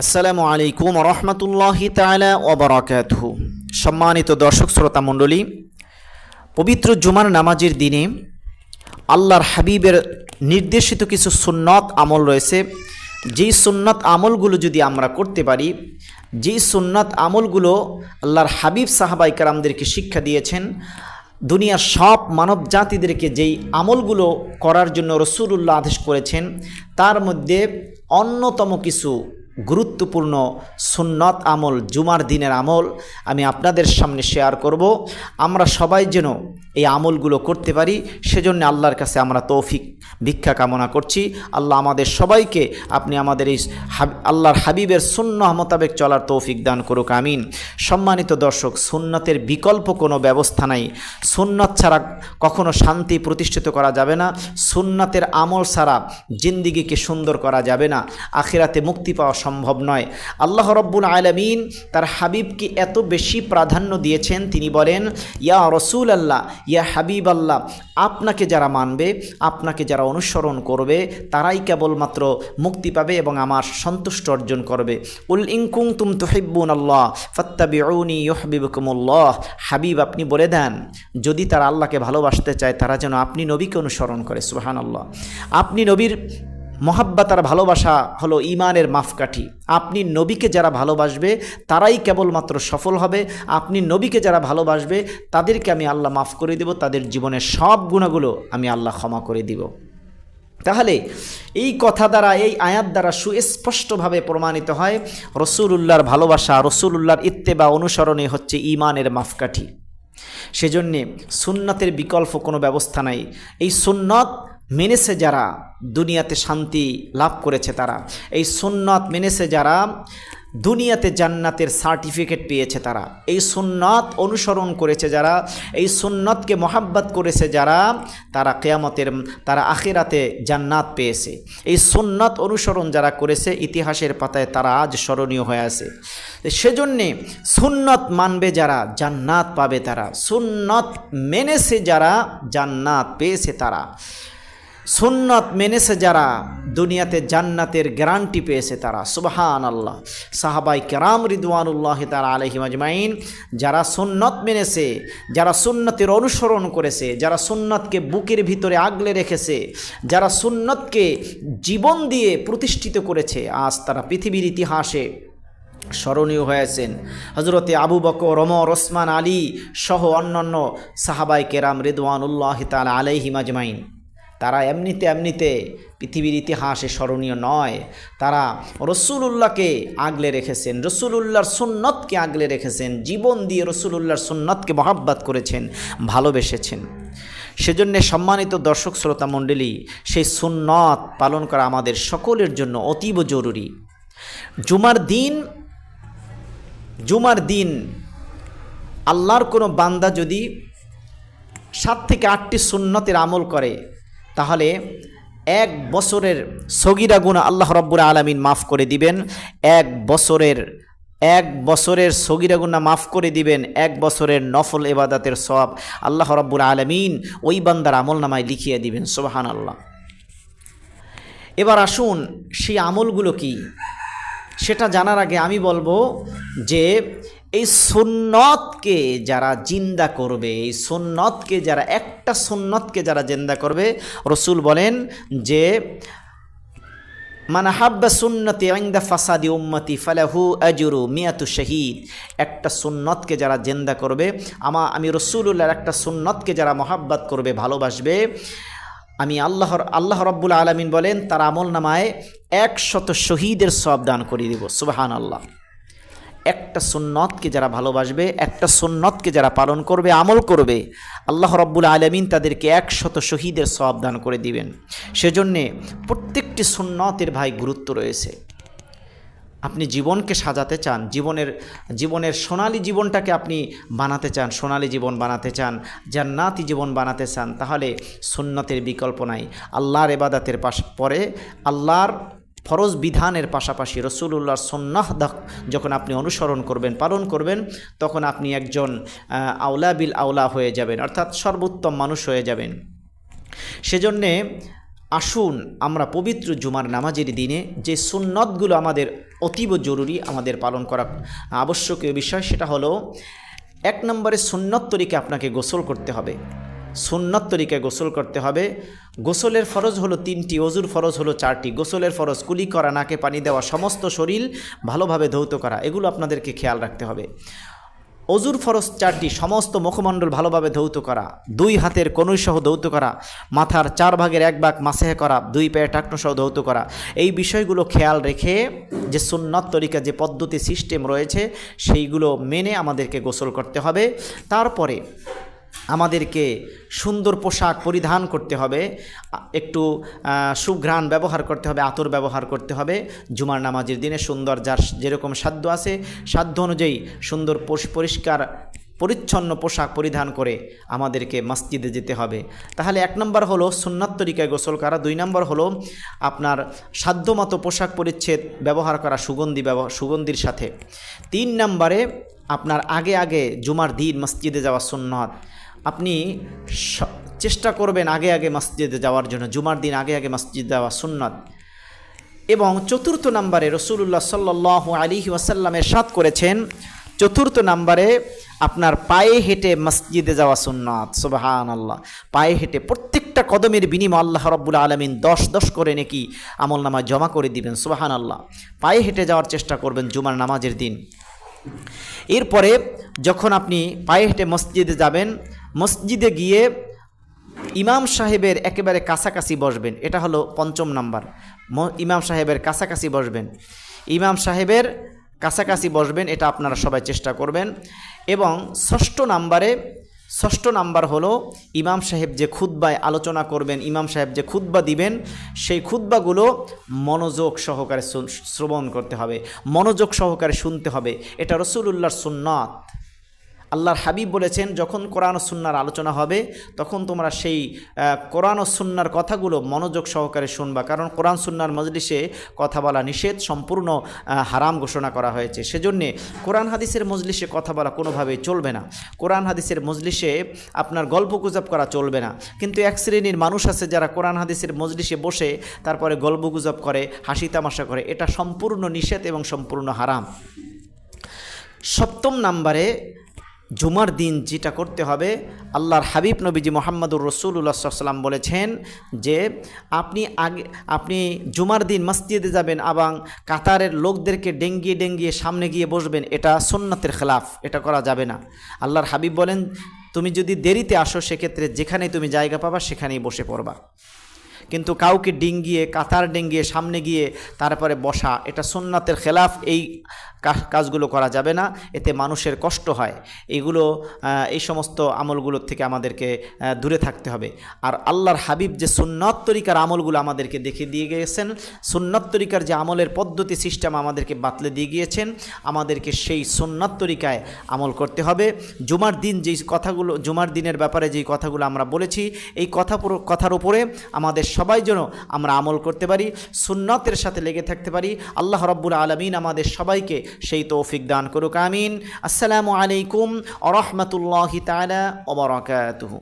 আসসালামু আলাইকুম রহমতুল্লাহি তালা ওবরাকাতহু। সম্মানিত দর্শক শ্রোতা মণ্ডলী, পবিত্র জুমার নামাজের দিনে আল্লাহর হাবিবের নির্দেশিত কিছু সুন্নত আমল রয়েছে। যেই সুন্নত আমলগুলো যদি আমরা করতে পারি, যেই সুন্নত আমলগুলো আল্লাহর হাবিব সাহাবাই কারামদেরকে শিক্ষা দিয়েছেন, দুনিয়ার সব মানব জাতিদেরকে যেই আমলগুলো করার জন্য রসুল্লাহ আদেশ করেছেন, তার মধ্যে অন্যতম কিছু গুরুত্বপূর্ণ সুন্নত আমল, জুমার দিনের আমল আমি আপনাদের সামনে শেয়ার করব। আমরা সবাই যেন এই আমলগুলো করতে পারি, সেজন্য আল্লাহর কাছে আমরা তৌফিক ভিক্ষা কামনা করছি। আল্লাহ আমাদের সবাইকে আপনি আমাদের এই আল্লাহর হাবিবের সুন্ন মোতাবেক চলার তৌফিক দান করুক, আমিন। সম্মানিত দর্শক, সুন্নতের বিকল্প কোনো ব্যবস্থা নাই। সুন্নত ছাড়া কখনো শান্তি প্রতিষ্ঠিত করা যাবে না। সুন্নতের আমল ছাড়া জিন্দিগিকে সুন্দর করা যাবে না। আখিরাতে মুক্তি পাওয়া সম্ভব নয়। আল্লাহ রব্বুল আলমিন তার হাবিবকে এত বেশি প্রাধান্য দিয়েছেন। তিনি বলেন, ইয়া রসুল আল্লাহ ইয়া হাবিব আল্লাহ আপনাকে যারা মানবে, আপনাকে যারা অনুসরণ করবে, তারাই কেবলমাত্র মুক্তি পাবে এবং আমার সন্তুষ্ট অর্জন করবে। উল ইংকুং তুম তুহিব্বুন আল্লাহ ফত্তাবিউনি ইহবিবকুমুল্লাহ হাবিব, আপনি বলে দেন, যদি তারা আল্লাহকে ভালোবাসতে চায়, তারা যেন আপনি নবীকে অনুসরণ করে সুহান আল্লাহ আপনি নবীর মহাব্বাত তার ভালোবাসা হলো ইমানের মাপকাঠি। আপনি নবীকে যারা ভালোবাসবে, তারাই কেবলমাত্র সফল হবে। আপনি নবীকে যারা ভালোবাসবে, তাদেরকে আমি আল্লাহ মাফ করে দেব, তাদের জীবনের সব গুণাগুলো আমি আল্লাহ ক্ষমা করে দিব। তাহলে এই কথা দ্বারা, এই আয়াত দ্বারা সুস্পষ্টভাবে প্রমাণিত হয়, রসুলুল্লাহর ভালোবাসা, রসুলুল্লাহর ইত্তেবা অনুসরণে হচ্ছে ইমানের মাপকাঠি। সেজন্যে সুন্নতের বিকল্প কোনো ব্যবস্থা নাই। এই সুন্নত মেনেছে যারা দুনিয়াতে শান্তি লাভ করেছে তারা। এই সুন্নত মেনেছে যারা দুনিয়াতে জান্নাতের সার্টিফিকেট পেয়েছে তারা। এই সুন্নত অনুসরণ করেছে যারা, এই সুন্নতকে মহাব্বত করেছে যারা, তারা কেয়ামতের, তারা আখেরাতে জান্নাত পেয়েছে। এই সুন্নত অনুসরণ যারা করেছে, ইতিহাসের পাতায় তারা আজ স্মরণীয় হয়ে আছে। সেজন্যে সুন্নত মানবে যারা, জান্নাত পাবে তারা। সুন্নত মেনেছে যারা, জান্নাত পেয়েছে তারা। সুন্নত মেনেছে যারা, দুনিয়াতে জান্নাতের গ্যারান্টি পেয়েছে তারা। সুবহান আল্লাহ সাহাবাই কেরাম রিদওয়ানুল্লাহ তালা আলহিম আজমাইন যারা সুন্নত মেনেছে, যারা সুন্নতের অনুসরণ করেছে, যারা সুন্নতকে বুকের ভিতরে আগলে রেখেছে, যারা সুন্নতকে জীবন দিয়ে প্রতিষ্ঠিত করেছে, আজ তারা পৃথিবীর ইতিহাসে স্মরণীয় হয়েছেন। হজরতে আবু বকর রমর ওসমান, আলী সহ অন্যান্য সাহাবাই কেরাম রেদওয়ানুল্লাহ তালা আলাইহিম আজমাইন তারা এমনিতে এমনিতে পৃথিবীর ইতিহাসে স্মরণীয় নয়। তারা রসুলুল্লাহকে আগলে রেখেছেন, রসুলুল্লাহর সুন্নতকে আগলে রেখেছেন, জীবন দিয়ে রসুলুল্লাহর সুন্নতকে মহাব্বাত করেছেন, ভালোবেসেছেন। সেজন্য সম্মানিত দর্শক শ্রোতা মণ্ডলী, সেই সুন্নত পালন করা আমাদের সকলের জন্য অতীব জরুরি। জুমার দিন জুমার দিন আল্লাহর কোনো বান্দা যদি সাত থেকে আটটি সুন্নতের আমল করে তাহলে এক বছরের সগিরা গুণা আল্লাহ রব্বুর আলমিন মাফ করে দিবেন। এক বছরের এক বছরের সগিরা গুণা মাফ করে দিবেন। এক বছরের নফল এবাদাতের সব আল্লাহ রব্বুর আলমিন ওই বান্দার আমল নামায় লিখিয়ে দিবেন। সোহান আল্লাহ এবার আসুন সেই আমলগুলো কি? সেটা জানার আগে আমি বলব যে এই সুন্নতকে যারা জিন্দা করবে, এই সুন্নতকে যারা, একটা সুন্নতকে যারা জিন্দা করবে, রসুল বলেন যে মানে হাব্বা সুন্নতি আইন্দা ফাসাদি উম্মতি ফালাহু আজুরু মিয়াতু শহীদ। একটা সুন্নতকে যারা জেন্দা করবে, আমা আমি রসুল্লাহর একটা সুন্নতকে যারা মহাব্বাত করবে, ভালোবাসবে, আমি আল্লাহর, আল্লাহ রব্বুল আলমিন বলেন, তার আমল নামায় একশত শহীদের সব দান করে দিব। সুবাহান আল্লাহ একটা সুন্নতকে যারা ভালোবাসবে, একটা সুন্নতকে যারা পালন করবে, আমল করবে, আল্লাহ রব্বুল আলমিন তাদেরকে একশত শহীদের সব দান করে দিবেন। সেজন্যে প্রত্যেকটি সুন্নতের ভাই গুরুত্ব রয়েছে। আপনি জীবনকে সাজাতে চান, জীবনের জীবনের সোনালি জীবনটাকে আপনি বানাতে চান, সোনালি জীবন বানাতে চান, জান্নাতি জীবন বানাতে চান, তাহলে সুন্নতের বিকল্প নাই। আল্লাহর এবাদাতের পাশ, পরে আল্লাহর ফরজ বিধানের পাশাপাশি রসুল্লাহর সন্ন্যাহ যখন আপনি অনুসরণ করবেন, পালন করবেন, তখন আপনি একজন আওলা বিল আওলা হয়ে যাবেন, অর্থাৎ সর্বোত্তম মানুষ হয়ে যাবেন। সেজন্যে আসুন আমরা পবিত্র জুমার নামাজের দিনে যে সুন্নতগুলো আমাদের অতীব জরুরি আমাদের পালন করা আবশ্যকীয় বিষয়, সেটা হলো এক নম্বরে সুন্নত তরিকে আপনাকে গোসল করতে হবে। সুন্নত তরিকায় গোসল করতে হবে। গোসলের ফরজ হলো তিনটি, অজুর ফরজ হলো চারটি। গোসলের ফরজ, কুলি করা, নাকে পানি দেওয়া, সমস্ত শরীর ভালোভাবে ধৌত করা, এগুলো আপনাদেরকে খেয়াল রাখতে হবে। অজুর ফরজ চারটি, সমস্ত মুখমণ্ডল ভালোভাবে ধৌত করা, দুই হাতের কনুইসহ ধৌত করা, মাথার চার ভাগের এক ভাগ মাসেহে করা, দুই পায়ে টাকনোসহ ধৌত করা। এই বিষয়গুলো খেয়াল রেখে যে সুন্নত তরিকা, যে পদ্ধতি, সিস্টেম রয়েছে, সেইগুলো মেনে আমাদেরকে গোসল করতে হবে। তারপরে আমাদেরকে সুন্দর পোশাক পরিধান করতে হবে, একটু সুঘ্রাণ ব্যবহার করতে হবে, আতর ব্যবহার করতে হবে। জুমার নামাজের দিনে সুন্দর যার যেরকম সাধ্য আছে, সাধ্য অনুযায়ী সুন্দর পরিষ্কার, পরিচ্ছন্ন পোশাক পরিধান করে আমাদেরকে মসজিদে যেতে হবে। তাহলে এক নম্বর হলো সুন্নাত তরিকায় গোসল করা, দুই নম্বর হলো আপনার সাধ্যমতো পোশাক পরিচ্ছেদ ব্যবহার করা, সুগন্ধি সুগন্ধির সাথে। তিন নম্বরে আপনার আগে আগে জুমার দিন মসজিদে যাওয়া সুন্নত। আপনি চেষ্টা করবেন আগে আগে মসজিদে যাওয়ার জন্য, জুমার দিন আগে আগে মসজিদ যাওয়া সুন্নত। এবং চতুর্থ নম্বরে রসুল্লাহ সাল্লাহ আলী ওয়াসাল্লামের সাত করেছেন, চতুর্থ নম্বরে আপনার পায়ে হেঁটে মসজিদে যাওয়া সুন্নাত সুবাহান আল্লাহ পায়ে হেঁটে প্রত্যেকটা কদমের বিনিময় আল্লাহ রব্বুল আলমিন দশ দশ করে নাকি আমল নামায় জমা করে দিবেন সুবাহান আল্লাহ পায়ে হেঁটে যাওয়ার চেষ্টা করবেন জুমার নামাজের দিন। এরপরে যখন আপনি পায়ে হেঁটে মসজিদে যাবেন মসজিদে গিয়ে ইমাম সাহেবের একেবারে কাছাকাছি বসবেন। এটা হলো পঞ্চম নাম্বার। ইমাম সাহেবের কাছাকাছি বসবেন। ইমাম সাহেবের কাছাকাছি বসবেন, এটা আপনারা সবাই চেষ্টা করবেন। এবং ষষ্ঠ নাম্বারে, ষষ্ঠ নাম্বার হলো ইমাম সাহেব যে খুদ্বায় আলোচনা করবেন, ইমাম সাহেব যে খুদ্বা দিবেন, সেই খুদ্বাগুলো মনোযোগ সহকারে শ্রবণ করতে হবে। মনোযোগ সহকারে শুনতে হবে। এটা রসুলুল্লাহর সুন্নাত। আল্লাহর হাবিব বলেছেন, যখন কোরআন সুন্নার আলোচনা হবে, তখন তোমরা সেই কোরআন ও সুন্নার কথাগুলো মনোযোগ সহকারে শুনবা। কারণ কোরআন সুন্নার মজলিসে কথা বলা নিষেধ, সম্পূর্ণ হারাম ঘোষণা করা হয়েছে। সেজন্যে কোরআন হাদিসের মজলিসে কথা বলা কোনোভাবেই চলবে না। কোরআন হাদিসের মজলিসে আপনার গল্প গুজব করা চলবে না। কিন্তু এক শ্রেণির মানুষ আছে যারা কোরআন হাদিসের মজলিসে বসে তারপরে গল্প গুজব করে, হাসি তামাশা করে। এটা সম্পূর্ণ নিষেধ এবং সম্পূর্ণ হারাম। সপ্তম নাম্বারে জুমার দিন যেটা করতে হবে, আল্লাহর হাবিব নবীজি মোহাম্মদুর রসুল্লাহ সাল্লাম বলেছেন যে আপনি আগে, আপনি জুমার দিন মসজিদে যাবেন এবং কাতারের লোকদেরকে ডেঙ্গিয়ে ডেঙ্গিয়ে সামনে গিয়ে বসবেন, এটা সুন্নাতের খেলাফ, এটা করা যাবে না। আল্লাহর হাবিব বলেন, তুমি যদি দেরিতে আসো সেক্ষেত্রে যেখানে তুমি জায়গা পাবা সেখানেই বসে পড়বা। কিন্তু কাউকে ডিঙ্গিয়ে, কাতার ডেঙ্গিয়ে সামনে গিয়ে তারপরে বসা, এটা সুন্নাতের খেলাফ, এই কাজগুলো করা যাবে না, এতে মানুষের কষ্ট হয়। এগুলো এই সমস্ত আমলগুলোর থেকে আমাদেরকে দূরে থাকতে হবে। আর আল্লাহর হাবিব যে সুন্নত তরিকার আমলগুলো আমাদেরকে দেখে দিয়ে গিয়েছেন, সুন্নত তরিকার যে আমলের পদ্ধতি সিস্টেম আমাদেরকে বাতলে দিয়ে গিয়েছেন, আমাদেরকে সেই সুন্নত তরিকায় আমল করতে হবে। জুমার দিন যেই কথাগুলো, জুমার দিনের ব্যাপারে যেই কথাগুলো আমরা বলেছি, এই কথা কথার উপরে আমাদের সবাই যেন আমরা আমল করতে পারি, সুন্নতের সাথে লেগে থাকতে পারি। আল্লাহ রব্বুল আলমিন আমাদের সবাইকে সেই তৌফিক দান করুক আমিন। আসসালামু আলাইকুম আ রহমতুল্লাহ তালা ওবরাকাতুহু